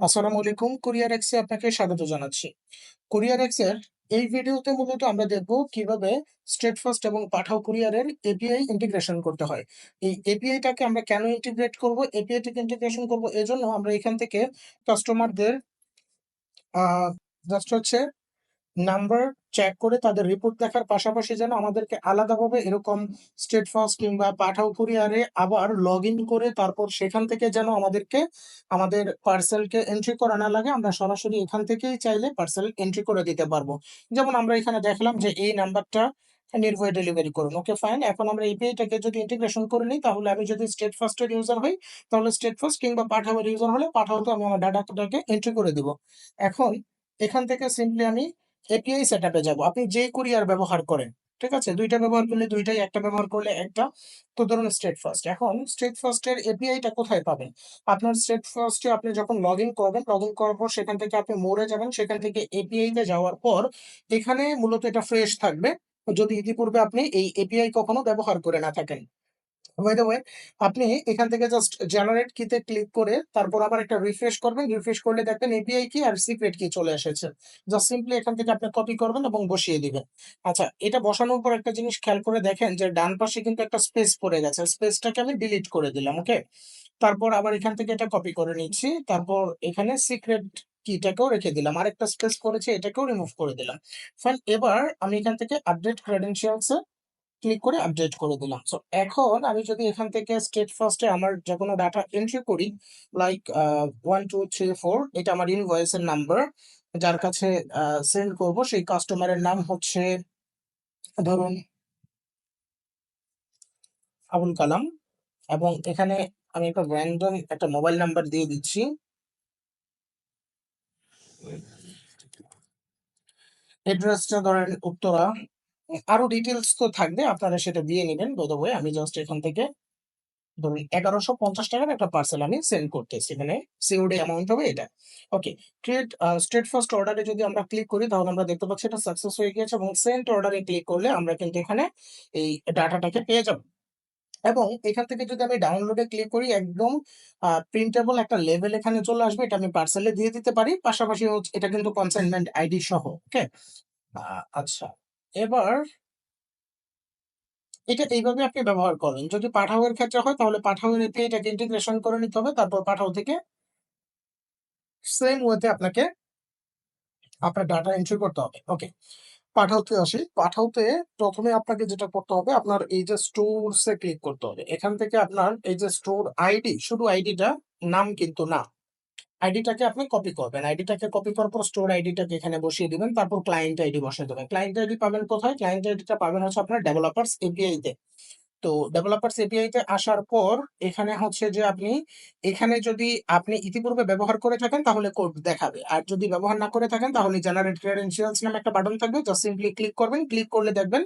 আসসালামু আলাইকুম, কুরিয়ার এক্সে আপনাকে স্বাগত জানাচ্ছি। কুরিয়ার এক্সের এই ভিডিওতে মূলত আমরা দেখব কীভাবে স্ট্রেটফাস্ট এবং পাঠাও কুরিয়ারের এপিআই ইন্টিগ্রেশন করতে হয়। এই এপিআইটাকে আমরা কেন ইন্টিগ্রেট করব? এপিআইটাকে ইন্টিগ্রেশন করব এজন্য আমরা এখান থেকে কাস্টমারদের জাস্ট হচ্ছে নাম্বার চেক করে তাদের রিপোর্ট দেখার পাশাপাশি যেন আমাদেরকে আলাদাভাবে এরকম স্টেট ফাস্ট কিংবা পাঠাও কুরিয়ারে আবার লগ ইন করে তারপর সেখান থেকে যেন আমাদেরকে, আমাদের পার্সেলকে এন্ট্রি করা না লাগে, আমরা সরাসরি এখান থেকেই চাইলে পার্সেল এন্ট্রি করে দিতে পারব। যেমন আমরা এখানে দেখলাম যে এই নাম্বারটা নির্ভয় ডেলিভারি করুন। ওকে ফাইন এখন আমরা ইপিআইটাকে যদি ইন্টিগ্রেশন করে নিই, তাহলে আমি যদি স্টেট ফার্স্টের ইউজার হই, তাহলে স্টেট ফার্স্ট কিংবা পাঠাওয়ের ইউজার হলে পাঠাওতে আমি আমার ডাটাটাকে এন্ট্রি করে দিব। এখন এখান থেকে সিম্পলি আমি এপিআই সেট সেটআপে যাব। আপনি যে কুরিয়ার ব্যবহার করেন, ঠিক আছে? দুইটা ব্যবহার করলে দুইটাই, একটা ব্যবহার করলে একটা। তো ধরুন স্টেট ফার্স্ট এখন স্টেট ফার্স্টের এপিআইটা কোথায় পাবেন? আপনার স্টেট ফার্স্টে আপনি যখন লগ ইন করবেন লগ ইন করার পর সেখান থেকে আপনি মোড়ে যাবেন। সেখান থেকে এপিআই তে যাওয়ার পর এখানে মূলত এটা ফ্রেশ থাকবে। যদি ইতিপূর্বে আপনি এই এপিআই কখনো ব্যবহার করে না থাকেন। বাই দ্য আপনি এখান থেকে জাস্ট জেনারেট কিতে ক্লিক করে তারপর আবার একটা রিফ্রেশ করবেন। রিফ্রেশ করলে দেখবেন এপিআই কি আর সিক্রেট কি চলে এসেছে। জাস্ট সিম্পলি এখান থেকে আপনি কপি করবেন এবং বসিয়ে দিবেন। আচ্ছা এটা বসানোর পর একটা জিনিস খেয়াল করে দেখেন যে ডান পাশে কিন্তু একটা স্পেস পড়ে গেছে। স্পেসটাকে আমি ডিলিট করে দিলাম ওকে তারপর আবার এখান থেকে এটা কপি করে নিচ্ছি। তারপর এখানে সিক্রেট কিটাকেও রেখে দিলাম। আরেকটা স্পেস করেছে, এটাকেও রিমুভ করে দিলাম। ফাইন এবার আমি এখান থেকে আপডেট ক্রেডেনশিয়ালস ক্লিক করে আপডেট করে দিলাম। সো এখন আমি যদি এখান থেকে স্টেট ফার্স্টে আমার যে কোনো ডাটা এন্ট্রি করি like one two three four এটা আমার ইনভয়েসের নাম্বার যার কাছে সেন্ড করব সেই কাস্টমারের নাম হচ্ছে ধরুন আবুল কালাম এবং এখানে আমি একটা র্যান্ডম একটা মোবাইল নাম্বার দিয়ে দিচ্ছি। এড্রেসটা ধরেন উত্তরা। আরও ডিটেলস তো থাকবে, আপনারা সেটা দিয়ে নেবেন বোধ হয়। আমি জাস্ট এখান থেকে ধরুন এগারোশো পঞ্চাশ টাকার একটা পার্সেল আমি সেন্ড করতেছি মানে সিওডি অ্যামাউন্ট হবে এটা। ওকে ক্রিয়েট স্ট্রেট ফার্স্ট অর্ডারে যদি আমরা ক্লিক করি, তাহলে আমরা দেখতে পাচ্ছি এটা সাকসেস হয়ে গিয়েছে এবং সেন্ট অর্ডারে ক্লিক করলে আমরা কিন্তু এখানে এই ডাটাটাকে পেয়ে যাব। এবং এখান থেকে যদি আমি ডাউনলোডে ক্লিক করি, একদম প্রিন্টেবল একটা লেভেল এখানে চলে আসবে, এটা আমি পার্সেলে দিয়ে দিতে পারি। পাশাপাশি এটা কিন্তু কনসাইনমেন্ট আইডি সহ ওকে আচ্ছা। এবার এটা এইভাবে আপনি ব্যবহার করেন। যদি পাঠাওয়ের ক্ষেত্রে হয়, তাহলে পাঠাওয়ের এতে এটাকে ইন্টিগ্রেশন করে নিতে হবে। তারপর পাঠাও থেকে সেম ওয়েতে আপনাকে আপনার ডাটা এন্ট্রি করতে হবে। ওকে পাঠাওতে আসি। পাঠাওতে প্রথমে আপনাকে যেটা করতে হবে, আপনার এই যে স্টোরসে ক্লিক করতে হবে। এখান থেকে আপনার এই যে স্টোর আইডি শুধু আইডিটা নাম কিন্তু না। আইডিটাকে আপনি কপি করবেন। আইডিটাকে কপি করার পর স্টোর আইডিটাকে এখানে বসিয়ে দিবেন, তারপর ক্লায়েন্ট আইডি বসিয়ে দেবেন। ক্লায়েন্ট আইডি পাবেন কোথায়? ক্লায়েন্ট আইডিটা পাবেন হচ্ছে আপনার ডেভেলপার্স এপিআই তে। তো ডেভেলপার্স এপিআই তে আসার পর এখানে হচ্ছে যে আপনি, এখানে যদি আপনি ইতিপূর্বে ব্যবহার করে থাকেন তাহলে কোড দেখাবে। আর যদি ব্যবহার না করে থাকেন তাহলে জেনারেট ক্রেডেনশিয়ালস নামে একটা বাটন থাকবে। জাস্ট সিম্পলি ক্লিক করবেন। ক্লিক করলে দেখবেন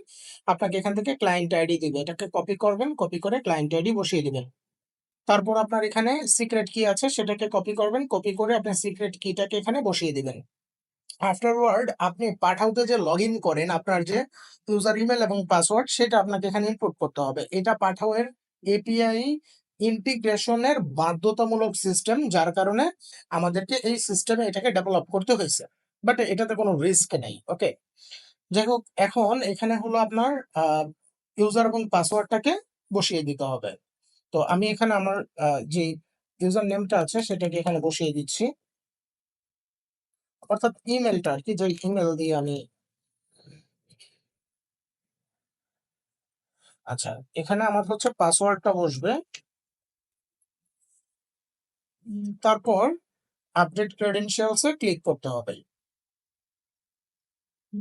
আপনাকে এখান থেকে ক্লায়েন্ট আইডি দিবে। এটাকে কপি করবেন। কপি করে ক্লায়েন্ট আইডি বসিয়ে দিবেন। তারপর আপনার এখানে সিক্রেট কি আছে, সেটাকে কপি করবেন কপি করে আপনার সিক্রেট কিটাকে এখানে বসিয়ে দিবেন। আফটারওয়ার্ড আপনি পাঠাওতে যে লগ করেন, আপনার যে ইউজার ইমেল এবং পাসওয়ার্ড সেটা আপনাকে এখানে ইনপুট করতে হবে। এটা পাঠাওয়ের এপিআই ইন্টিগ্রেশনের বাধ্যতামূলক সিস্টেম যার কারণে আমাদেরকে এই সিস্টেমে এটাকে ডেভেলপ করতে হয়েছে। বাট এটাতে কোনো রিস্ক নেই ওকে যাই হোক, এখন এখানে হলো আপনার ইউজার এবং পাসওয়ার্ডটাকে বসিয়ে দিতে হবে। তো আমি এখানে আমার যে ইউজার নেমটা আছে সেটাকে এখানে বসিয়ে দিচ্ছি। অর্থাৎ ইমেলটা আর কি যে ইমেল দিয়ে আমি আচ্ছা এখানে আমার হচ্ছে পাসওয়ার্ডটা বসবে। তারপর আপডেট ক্রেডেনশিয়ালসে ক্লিক করতে হবে।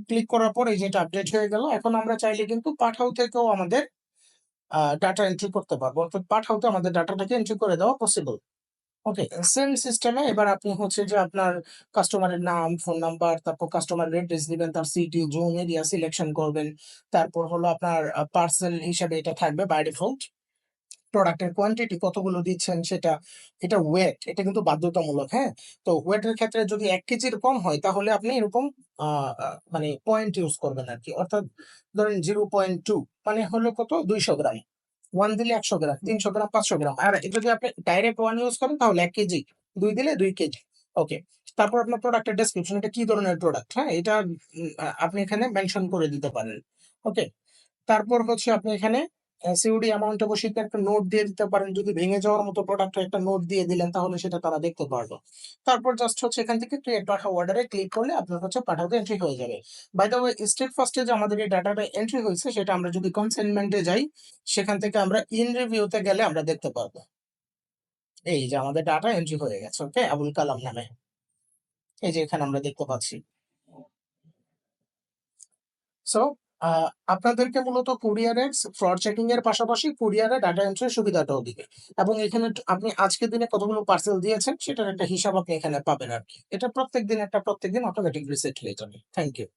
ক্লিক করার পর এই যেটা আপডেট হয়ে গেল, এখন আমরা চাইলে কিন্তু পাঠাও থেকেও আমাদের ডাটা এন্ট্রি করতে পারব। অর্থাৎ পাঠাওতে আমাদের ডাটাটাকে এন্ট্রি করে দেওয়া পসিবল ওকে সেম সিস্টেমে এবার আপনি হচ্ছে যে আপনার কাস্টমারের নাম ফোন নাম্বার তারপর কাস্টমার অ্যাড্রেস দিবেন, তার সিটি জোন এরিয়া সিলেকশন করবেন। তারপর হলো আপনার পার্সেল হিসাবে এটা থাকবে বাই ডিফল্ট প্রোডাক্টের কোয়ান্টিটি কতগুলো দিচ্ছেন সেটা এটা ওয়েট এটা কিন্তু বাধ্যতামূলক হ্যাঁ তো ওয়েটের ক্ষেত্রে যদি এক কেজির কম হয় তাহলে আপনি এরকম মানে পয়েন্ট ইউজ করবেন আর কি অর্থাৎ ধরেন জিরো পয়েন্ট টু মানে হলো কত দুইশো গ্রাম ওয়ান দিলে একশো গ্রাম তিনশো গ্রাম পাঁচশো গ্রাম আর যদি আপনি ডাইরেক্ট ওয়ান ইউজ করেন তাহলে এক কেজি দুই দিলে দুই কেজি ওকে। তারপর আপনার প্রোডাক্টের ডেসক্রিপশন এটা কি ধরনের প্রোডাক্ট, হ্যাঁ? এটা আপনি এখানে মেনশন করে দিতে পারেন। ওকে। তারপর হচ্ছে আপনি এখানে আ সিওডি অ্যামাউন্ট এ একটা নোট দিয়ে দিতে পারেন। যদি ভেঙে যাওয়ার মতো প্রোডাক্ট একটা নোট দিয়ে দিলেন তাহলে সেটা তারা দেখতে পারবে। তারপর জাস্ট হচ্ছে এখান থেকে ক্রিয়েট পাঠাও অর্ডার ক্লিক করলে আপনার হচ্ছে পাঠাতে এন্ট্রি হয়ে যাবে। বাই দ্যা ওয়ে স্টেট ফার্স্টে যে আমাদের এই ডাটাটা এন্ট্রি হয়েছে সেটা আমরা যদি কনসাইনমেন্ট এ যাই, সেখান থেকে আমরা ইন রিভিউ তে গেলে আমরা দেখতে পারব। এই যে আমাদের ডাটা এন্ট্রি হয়ে গেছে। ওকে? আবুল কালাম নামে। এই যে এখানে আমরা দেখতে পাচ্ছি। সো আপনাদেরকে মূলত কুরিয়ারের ফ্রড চেকিং এর পাশাপাশি কুরিয়ারে ডাটা এন্ট্রির সুবিধাটাও দিবে। এবং এখানে আপনি আজকের দিনে কতগুলো পার্সেল দিয়েছেন, সেটার একটা হিসাব আপনি এখানে পাবেন আরকি। এটা প্রত্যেক দিন একটা প্রত্যেকদিন অটোমেটিক রিসেট হয়ে যাবে। Thank you.